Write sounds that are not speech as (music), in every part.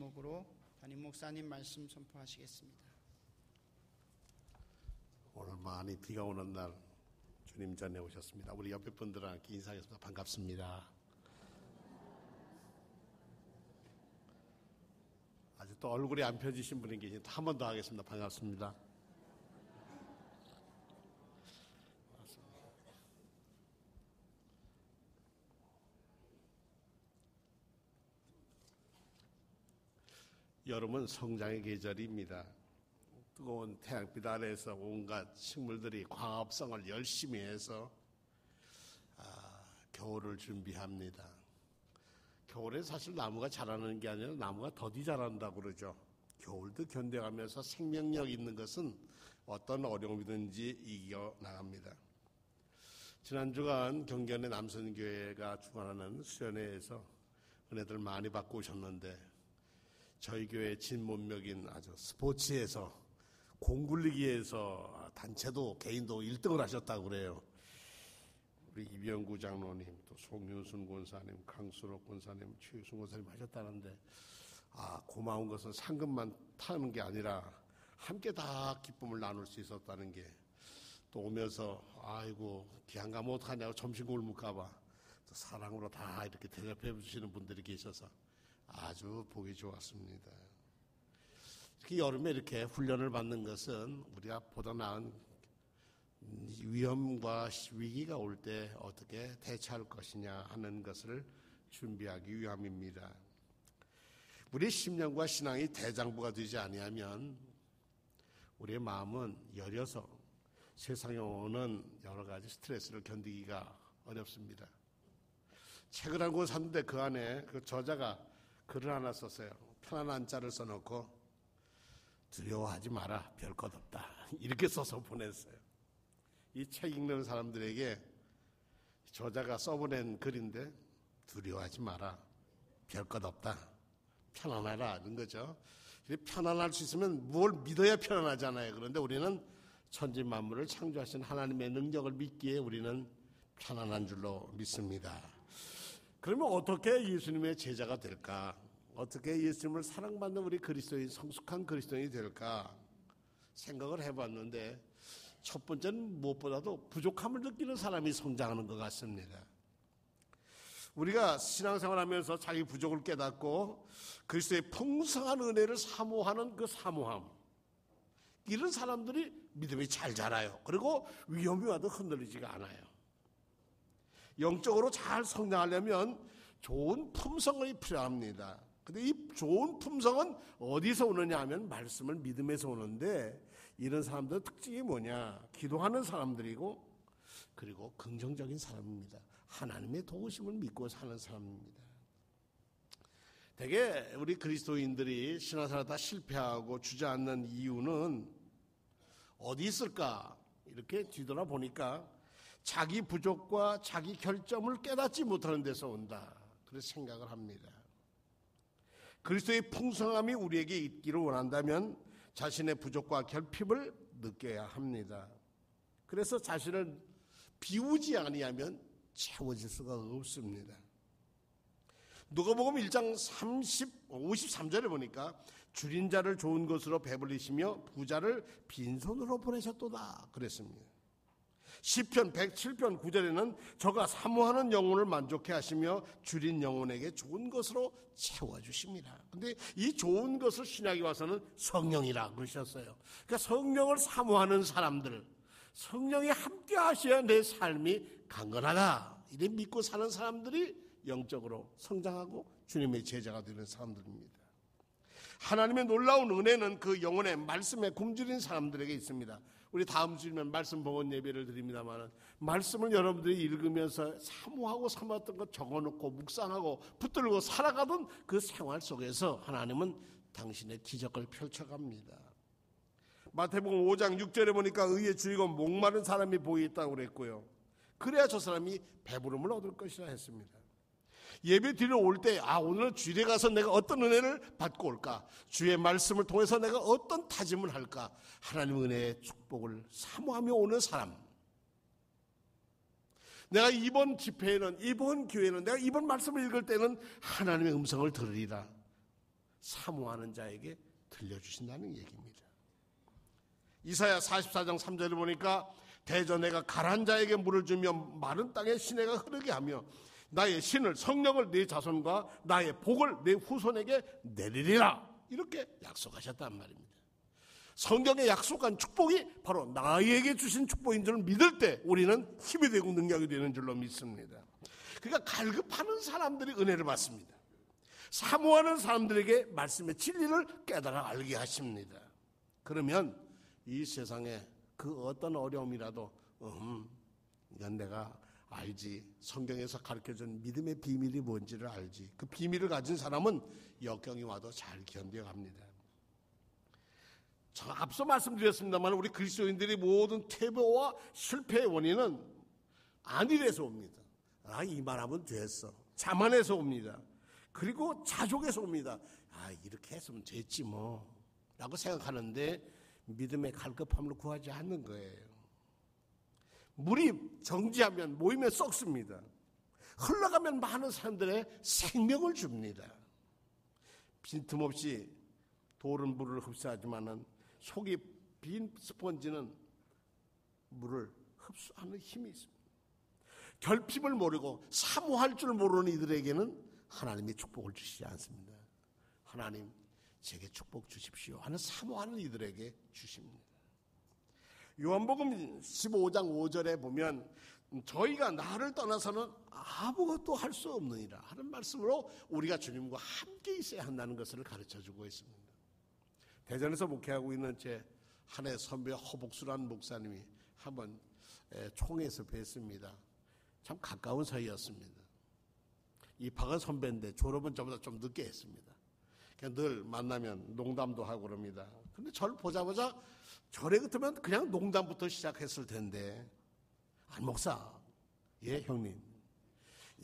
목으로 담임 목사님 말씀 선포하시겠습니다. 오늘 많이 비가 오는 날 주님 전에 오셨습니다. 우리 옆에 분들한테 인사하겠습니다. 반갑습니다. 아직 또 얼굴이 안 펴지신 분이 계신데 한 번 더 하겠습니다. 반갑습니다. 여름은 성장의 계절입니다. 뜨거운 태양빛 아래에서 온갖 식물들이 광합성을 열심히 해서 아, 겨울을 준비합니다. 겨울에 사실 나무가 자라는 게 아니라 나무가 더디 자란다고 그러죠. 겨울도 견뎌가면서 생명력 있는 것은 어떤 어려움이든지 이겨 나갑니다. 지난 주간 경견의 남선교회가 주관하는 수련회에서 은혜들 많이 받고 오셨는데 저희 교회 진문명인 아주 스포츠에서 공굴리기에서 단체도 개인도 1등을 하셨다고 그래요. 우리 이병구 장로님, 또 송윤순 권사님, 강수록 권사님, 최유순 권사님 하셨다는데 아 고마운 것은 상금만 타는 게 아니라 함께 다 기쁨을 나눌 수 있었다는 게 또 오면서 아이고 귀한 가면 어떡하냐고 점심 굶을까봐 사랑으로 다 이렇게 대접해 주시는 분들이 계셔서 아주 보기 좋았습니다. 특히 여름에 이렇게 훈련을 받는 것은 우리가 보다 나은 위험과 위기가 올 때 어떻게 대처할 것이냐 하는 것을 준비하기 위함입니다. 우리 심령과 신앙이 대장부가 되지 아니하면 우리의 마음은 여려서 세상에 오는 여러 가지 스트레스를 견디기가 어렵습니다. 책을 한 권 샀는데 그 안에 그 저자가 글을 하나 썼어요. 편안한 자를 써놓고 두려워하지 마라. 별 것 없다. (laughs) 이렇게 써서 보냈어요. 이 책 읽는 사람들에게 저자가 써보낸 글인데 두려워하지 마라. 별 것 없다. 편안하라. 이런 거죠. 편안할 수 있으면 뭘 믿어야 편안하잖아요. 그런데 우리는 천지 만물을 창조하신 하나님의 능력을 믿기에 우리는 편안한 줄로 믿습니다. 그러면 어떻게 예수님의 제자가 될까? 어떻게 예수님을 사랑받는 우리 그리스도인, 성숙한 그리스도인이 될까? 생각을 해봤는데 첫 번째는 무엇보다도 부족함을 느끼는 사람이 성장하는 것 같습니다. 우리가 신앙생활 하면서 자기 부족을 깨닫고 그리스도의 풍성한 은혜를 사모하는 그 사모함. 이런 사람들이 믿음이 잘 자라요. 그리고 위험이 와도 흔들리지가 않아요. 영적으로 잘 성장하려면 좋은 품성이 필요합니다. 근데 이 좋은 품성은 어디서 오느냐 하면 말씀을 믿음에서 오는데 이런 사람들 특징이 뭐냐? 기도하는 사람들이고 그리고 긍정적인 사람입니다. 하나님의 도우심을 믿고 사는 사람입니다. 대개 우리 그리스도인들이 신앙생활 다 실패하고 주저앉는 이유는 어디 있을까? 이렇게 뒤돌아 보니까 자기 부족과 자기 결점을 깨닫지 못하는 데서 온다. 그런 생각을 합니다. 그리스도의 풍성함이 우리에게 있기를 원한다면 자신의 부족과 결핍을 느껴야 합니다. 그래서 자신을 비우지 아니하면 채워질 수가 없습니다. 누가복음 1장 30, 53절에 보니까 줄인 자를 좋은 것으로 배불리시며 부자를 빈손으로 보내셨도다 그랬습니다. 시편 107편 9절에는 저가 사모하는 영혼을 만족해 하시며 줄인 영혼에게 좋은 것으로 채워 주십니다. 근데 이 좋은 것을 신약에 와서는 성령이라 그러셨어요. 그러니까 성령을 사모하는 사람들, 성령이 함께 하셔야 내 삶이 강건하다. 이래 믿고 사는 사람들이 영적으로 성장하고 주님의 제자가 되는 사람들입니다. 하나님의 놀라운 은혜는 그 영혼의 말씀에 굶주린 사람들에게 있습니다. 우리 다음 주면 일 말씀 봉헌 예배를 드립니다만 말씀을 여러분들이 읽으면서 사모하고 삼았던 것 적어놓고 묵상하고 붙들고 살아가던 그 생활 속에서 하나님은 당신의 기적을 펼쳐갑니다. 마태복음 5장 6절에 보니까 의의 주의건 목마른 사람이 보이 있다고 그랬고요. 그래야 저 사람이 배부름을 얻을 것이라 했습니다. 예배 드리러 올 때, 아, 오늘 주일에 가서 내가 어떤 은혜를 받고 올까? 주의 말씀을 통해서 내가 어떤 다짐을 할까? 하나님 은혜의 축복을 사모하며 오는 사람. 내가 이번 집회에는, 이번 교회는, 내가 이번 말씀을 읽을 때는 하나님의 음성을 들으리라. 사모하는 자에게 들려주신다는 얘기입니다. 이사야 44장 3절을 보니까 대전내가 가란 자에게 물을 주며 마른 땅에 시내가 흐르게 하며 나의 신을 성령을 네 자손과 나의 복을 네 후손에게 내리리라 이렇게 약속하셨단 말입니다. 성경에 약속한 축복이 바로 나에게 주신 축복인 줄 믿을 때 우리는 힘이 되고 능력이 되는 줄로 믿습니다. 그러니까 갈급하는 사람들이 은혜를 받습니다. 사모하는 사람들에게 말씀의 진리를 깨달아 알게 하십니다. 그러면 이 세상에 그 어떤 어려움이라도 음, 이건 내가 알지. 성경에서 가르쳐준 믿음의 비밀이 뭔지를 알지. 그 비밀을 가진 사람은 역경이 와도 잘 견뎌갑니다. 저 앞서 말씀드렸습니다만 우리 그리스도인들이 모든 퇴보와 실패의 원인은 안일에서 옵니다. 아, 이만하면 됐어. 자만해서 옵니다. 그리고 자족에서 옵니다. 아, 이렇게 했으면 됐지 뭐. 라고 생각하는데 믿음의 갈급함을 구하지 않는 거예요. 물이 정지하면 모이면 썩습니다. 흘러가면 많은 사람들의 생명을 줍니다. 빈틈없이 돌은 물을 흡수하지만은 속이 빈 스펀지는 물을 흡수하는 힘이 있습니다. 결핍을 모르고 사모할 줄 모르는 이들에게는 하나님이 축복을 주시지 않습니다. 하나님, 제게 축복 주십시오 하는 사모하는 이들에게 주십니다. 요한복음 15장 5절에 보면 저희가 나를 떠나서는 아무것도 할 수 없느니라 하는 말씀으로 우리가 주님과 함께 있어야 한다는 것을 가르쳐 주고 있습니다. 대전에서 목회하고 있는 제 한해 선배 허복수라는 목사님이 한번 총회에서 뵀습니다. 참 가까운 사이였습니다. 이 박은 선배인데 졸업은 저보다 좀 늦게 했습니다. 늘 만나면 농담도 하고 그럽니다. 근데 저를 보자마자 절에 같으면 그냥 농담부터 시작했을 텐데, 안 목사, 예, 형님.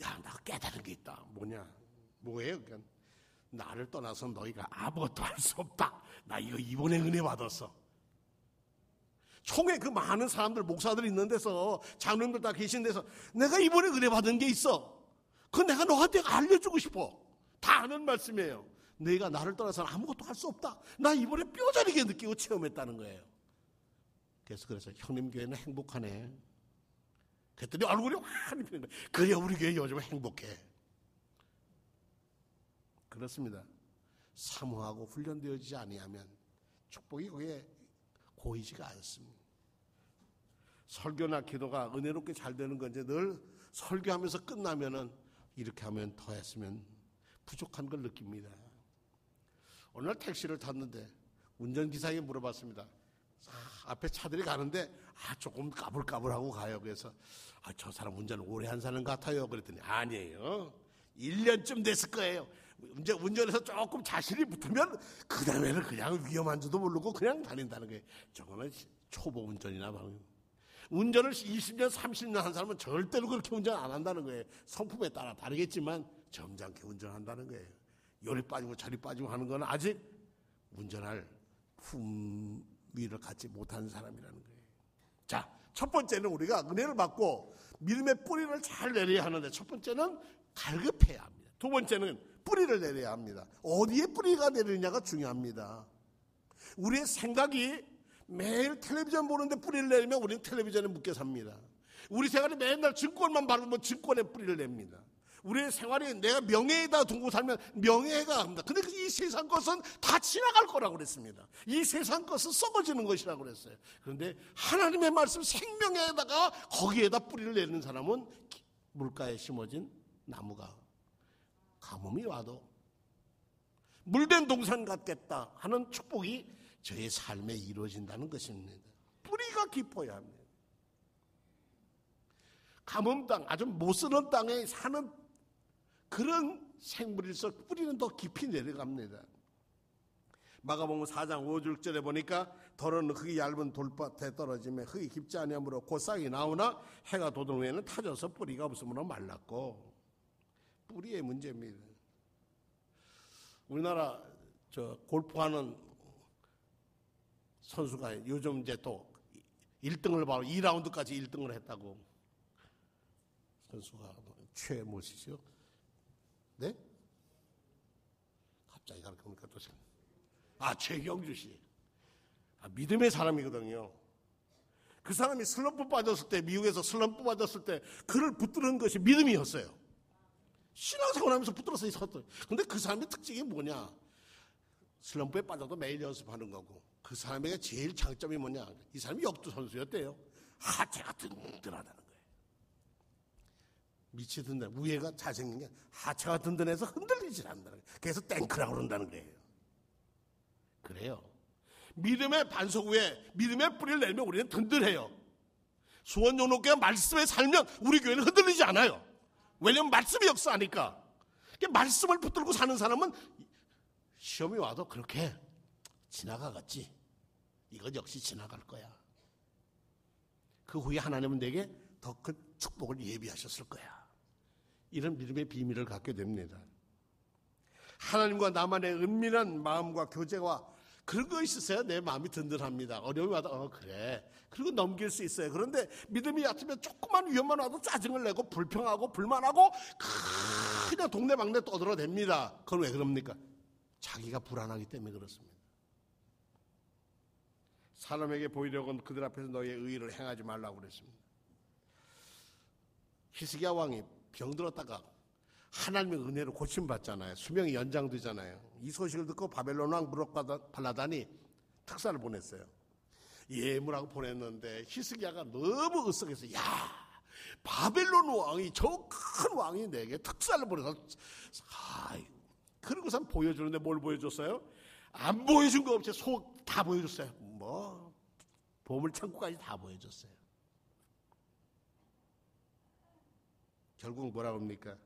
야, 나 깨달은 게 있다. 뭐냐? 뭐예요? 그러니까 나를 떠나서 너희가 아무것도 할 수 없다. 나 이거 이번에 은혜 받았어. 총회 그 많은 사람들, 목사들 있는 데서, 장로님들 다 계신 데서, 내가 이번에 은혜 받은 게 있어. 그 내가 너한테 알려주고 싶어. 다 아는 말씀이에요. 내가 나를 떠나서는 아무것도 할 수 없다. 나 이번에 뼈저리게 느끼고 체험했다는 거예요. 그래서 그래서 형님 교회는 행복하네. 그랬더니 얼굴이 환히 피는 거예요. 그래 우리 교회 요즘 행복해. 그렇습니다. 사모하고 훈련되어지지 아니하면 축복이 거기에 고이지가 않습니다. 설교나 기도가 은혜롭게 잘 되는 건지 늘 설교하면서 끝나면은 이렇게 하면 더 했으면 부족한 걸 느낍니다. 오늘 택시를 탔는데 운전기사에게 물어봤습니다. 아, 앞에 차들이 가는데 아, 조금 까불까불하고 가요. 그래서 아, 저 사람 운전 오래 한 사람 같아요. 그랬더니 아니에요. 1년쯤 됐을 거예요. 이제 운전해서 조금 자신이 붙으면 그 다음에는 그냥 위험한 줄도 모르고 그냥 다닌다는 거예요. 저거는 초보 운전이나 봐. 운전을 20년, 30년 한 사람은 절대로 그렇게 운전 안 한다는 거예요. 성품에 따라 다르겠지만 점잖게 운전한다는 거예요. 요리 빠지고 저리 빠지고 하는 건 아직 운전할 품위를 갖지 못한 사람이라는 거예요. 자, 첫 번째는 우리가 은혜를 받고 믿음의 뿌리를 잘 내려야 하는데 첫 번째는 갈급해야 합니다. 두 번째는 뿌리를 내려야 합니다. 어디에 뿌리가 내리느냐가 중요합니다. 우리의 생각이 매일 텔레비전 보는데 뿌리를 내리면 우리는 텔레비전에 묶여 삽니다. 우리 생활이 맨날 증권만 바르면 증권에 뿌리를 냅니다. 우리의 생활이 내가 명예에다 두고 살면 명예가 합니다. 근데 이 세상 것은 다 지나갈 거라고 그랬습니다. 이 세상 것은 썩어지는 것이라고 그랬어요. 그런데 하나님의 말씀 생명에다가 거기에다 뿌리를 내는 사람은 물가에 심어진 나무가 가뭄이 와도 물된 동산 같겠다 하는 축복이 저의 삶에 이루어진다는 것입니다. 뿌리가 깊어야 합니다. 가뭄 땅, 아주 못 쓰는 땅에 사는 그런 생물일서 뿌리는 더 깊이 내려갑니다. 마가복음 4장 5절에 보니까 더러는 흙이 얇은 돌밭에 떨어지며 흙이 깊지 아니하므로 곧싹이 나오나 해가 돋은 후에는 타져서 뿌리가 없으므로 말랐고 뿌리의 문제입니다. 우리나라 저 골프하는 선수가 요즘 이제 또 1등을 바로 2라운드까지 1등을 했다고 선수가 최 뭐시죠? 네? 갑자기 가르쳐보니까 또 생- 아 최경주 씨. 아, 믿음의 사람이거든요. 그 사람이 슬럼프 빠졌을 때 미국에서 슬럼프 빠졌을 때 그를 붙드는 것이 믿음이었어요. 신앙생활 하면서 붙들어서 있었던. 근데 그 사람의 특징이 뭐냐? 슬럼프에 빠져도 매일 연습하는 거고 그 사람에게 제일 장점이 뭐냐? 이 사람이 역도 선수였대요. 하체가 든든하다는. 밑이 든든, 위에가 잘생긴 게 하체가 든든해서 흔들리질 거예요. 그래서 땡크라고 그런다는 거예요. 그래요. 믿음의 반석 위에 믿음의 뿌리를 내면 우리는 든든해요. 수원용록교회 말씀에 살면 우리 교회는 흔들리지 않아요. 왜냐면 말씀이 역사하니까. 그 말씀을 붙들고 사는 사람은 시험이 와도 그렇게 지나가겠지. 이건 역시 지나갈 거야. 그 후에 하나님은 내게 더 큰 축복을 예비하셨을 거야. 이런 믿음의 비밀을 갖게 됩니다. 하나님과 나만의 은밀한 마음과 교제와 그런 거 있으세요? 내 마음이 든든합니다. 어려움이 와도 어 그래. 그리고 넘길 수 있어요. 그런데 믿음이 얕으면 조그만 위험만 와도 짜증을 내고 불평하고 불만하고 그냥 동네방네 떠들어댑니다. 그건 왜 그럽니까? 자기가 불안하기 때문에 그렇습니다. 사람에게 보이려고는 그들 앞에서 너의 의의를 행하지 말라고 그랬습니다. 히스기야 왕이 병들었다가 하나님의 은혜로 고침받잖아요. 수명이 연장되잖아요. 이 소식을 듣고 바벨론 왕 무럭발라단이 특사를 보냈어요. 예물하고 보냈는데 히스기야가 너무 으쓱해서 야 바벨론 왕이 저 큰 왕이 내게 특사를 보내서 아이 그러고선 보여주는데 뭘 보여줬어요? 안 보여준 거 없이 속 다 보여줬어요. 뭐 보물 창고까지 다 보여줬어요. 결국 뭐라고 합니까?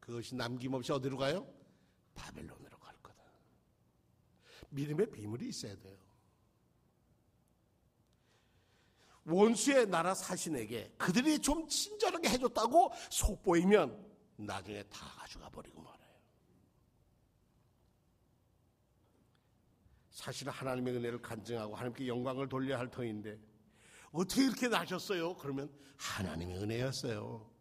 그것이 남김없이 어디로 가요? 바벨론으로 갈 거다. 믿음의 비밀이 있어야 돼요. 원수의 나라 사신에게 그들이 좀 친절하게 해줬다고 속보이면 나중에 다 가져가 버리고 말아요. 사실은 하나님의 은혜를 간증하고 하나님께 영광을 돌려야 할 터인데 어떻게 이렇게 나셨어요? 그러면 하나님의 은혜였어요.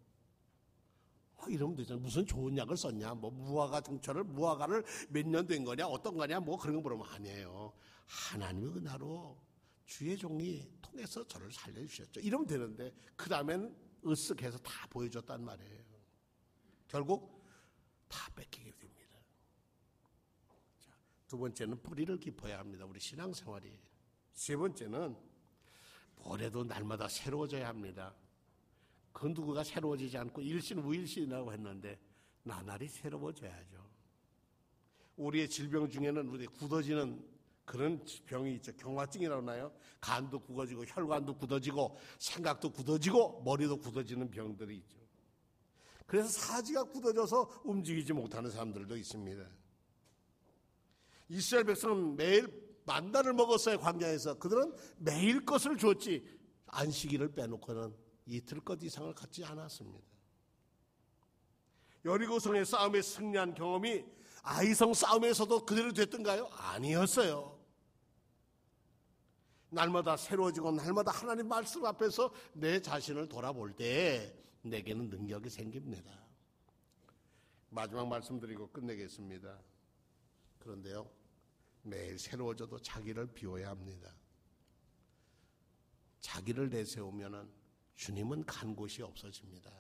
어, 이러면 되잖아. 무슨 좋은 약을 썼냐? 뭐 무화과 등철을 무화과를 몇 년 된 거냐? 어떤 거냐? 뭐 그런 거 물으면 아니에요. 하나님의 은혜로 주의 종이 통해서 저를 살려주셨죠. 이러면 되는데 그 다음엔 으쓱해서 다 보여줬단 말이에요. 결국 다 뺏기게 됩니다. 자, 두 번째는 뿌리를 깊어야 합니다. 우리 신앙생활이. 세 번째는 올해도 날마다 새로워져야 합니다. 그 누구가 새로워지지 않고 일신 우일신이라고 했는데 나날이 새로워져야죠. 우리의 질병 중에는 우리 굳어지는 그런 병이 있죠. 경화증이라고 하나요? 간도 굳어지고 혈관도 굳어지고 생각도 굳어지고 머리도 굳어지는 병들이 있죠. 그래서 사지가 굳어져서 움직이지 못하는 사람들도 있습니다. 이스라엘 백성은 매일 만나를 먹었어요 광야에서 그들은 매일 것을 줬지 안식일을 빼놓고는 이틀 것 이상을 갖지 않았습니다. 여리고성의 싸움에 승리한 경험이 아이성 싸움에서도 그대로 됐던가요? 아니었어요. 날마다 새로워지고 날마다 하나님 말씀 앞에서 내 자신을 돌아볼 때 내게는 능력이 생깁니다. 마지막 말씀드리고 끝내겠습니다. 그런데요, 매일 새로워져도 자기를 비워야 합니다. 자기를 내세우면은 주님은 간 곳이 없어집니다.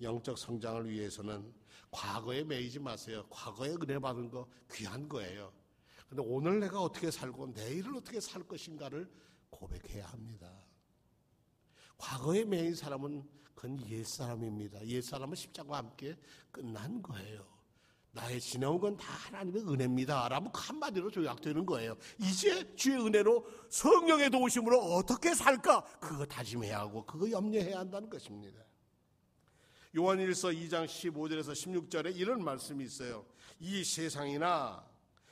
영적 성장을 위해서는 과거에 매이지 마세요. 과거에 은혜 받은 거 귀한 거예요. 근데 오늘 내가 어떻게 살고 내일을 어떻게 살 것인가를 고백해야 합니다. 과거에 매인 사람은 그건 옛사람입니다. 옛사람은 십자가와 함께 끝난 거예요. 나의 지나온 건 다 하나님의 은혜입니다. 라고 한마디로 조약되는 거예요. 이제 주의 은혜로 성령의 도우심으로 어떻게 살까? 그거 다짐해야 하고, 그거 염려해야 한다는 것입니다. 요한일서 2장 15절에서 16절에 이런 말씀이 있어요. 이 세상이나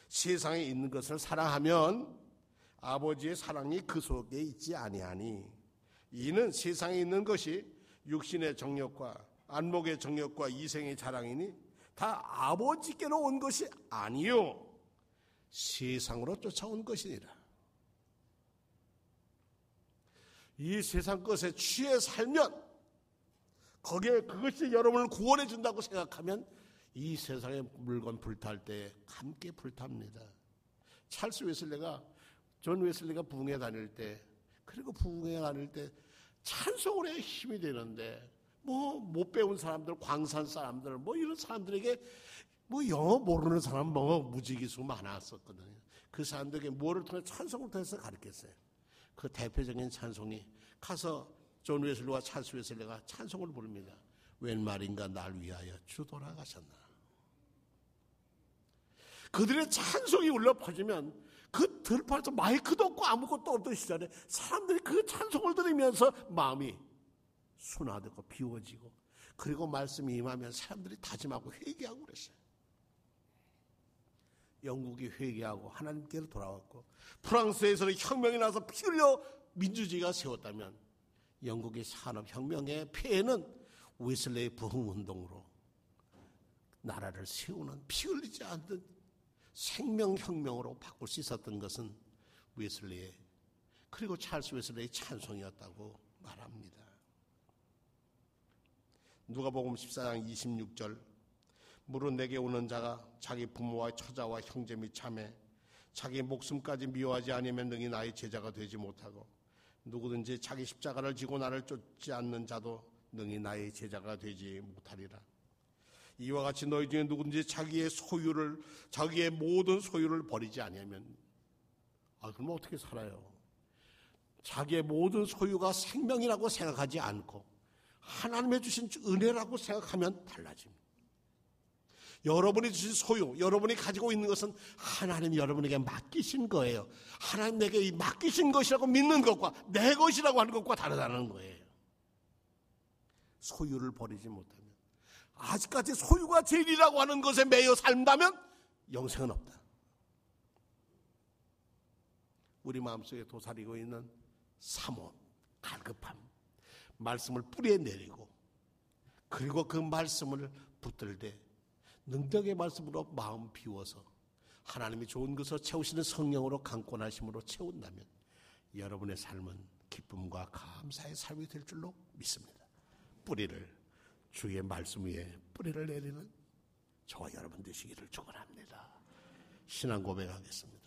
세상에 있는 것을 사랑하면 아버지의 사랑이 그 속에 있지 아니하니 이는 세상에 있는 것이 육신의 정욕과 안목의 정욕과 이생의 자랑이니 다 아버지께로 온 것이 아니요 세상으로 쫓아온 것이니라. 이 세상 것에 취해 살면 거기에 그것이 여러분을 구원해 준다고 생각하면 이 세상의 물건 불탈 때 함께 불탑니다. 찰스 웨슬리가 존 웨슬리가 부흥회 다닐 때 그리고 부흥회 다닐 때 해야 힘이 되는데 뭐 못 배운 사람들 광산 사람들 뭐 이런 사람들에게 뭐 영어 모르는 사람 뭐 무지기수 많았었거든요. 그 사람들에게 뭐를 통해 찬송을 통해서 가르쳤어요. 그 대표적인 찬송이 가서 존 웨슬리와 찰스 웨슬리가 찬송을 부릅니다. 웬 말인가 날 위하여 주 돌아가셨나. 그들의 찬송이 울려 퍼지면 그 들판에서 마이크도 없고 아무것도 없던 시절에 사람들이 그 찬송을 들으면서 마음이 순화되고 비워지고 그리고 말씀이 임하면 사람들이 다짐하고 회개하고 그랬어요. 영국이 회개하고 하나님께로 돌아왔고 프랑스에서는 혁명이 나서 피 흘려 민주주의가 세웠다면 영국의 산업혁명의 폐해는 웨슬레의 부흥운동으로 나라를 세우는 피 흘리지 않는 생명혁명으로 바꿀 수 있었던 것은 웨슬레의 그리고 찰스 웨슬레의 찬송이었다고 말합니다. 누가복음 14장 26절 무릇 내게 오는 자가 자기 부모와 처자와 형제 및 자매 자기 목숨까지 미워하지 않으면 능히 나의 제자가 되지 못하고 누구든지 자기 십자가를 지고 나를 쫓지 않는 자도 능히 나의 제자가 되지 못하리라. 이와 같이 너희 중에 누구든지 자기의 소유를 자기의 모든 소유를 버리지 아니하면 아 그럼 어떻게 살아요? 자기의 모든 소유가 생명이라고 생각하지 않고 하나님의 주신 은혜라고 생각하면 달라집니다. 여러분이 주신 소유, 여러분이 가지고 있는 것은 하나님이 여러분에게 맡기신 거예요. 하나님 내게 맡기신 것이라고 믿는 것과 내 것이라고 하는 것과 다르다는 거예요. 소유를 버리지 못하면 아직까지 소유가 제일이라고 하는 것에 매여 살다면 영생은 없다. 우리 마음속에 도사리고 있는 사모, 갈급함, 말씀을 뿌리에 내리고 그리고 그 말씀을 붙들되 능력의 말씀으로 마음 비워서 하나님이 좋은 것을 채우시는 성령으로 강권하심으로 채운다면 여러분의 삶은 기쁨과 감사의 삶이 될 줄로 믿습니다. 뿌리를 주의 말씀 위에 뿌리를 내리는 저와 여러분 되시기를 축원합니다. 신앙 고백하겠습니다.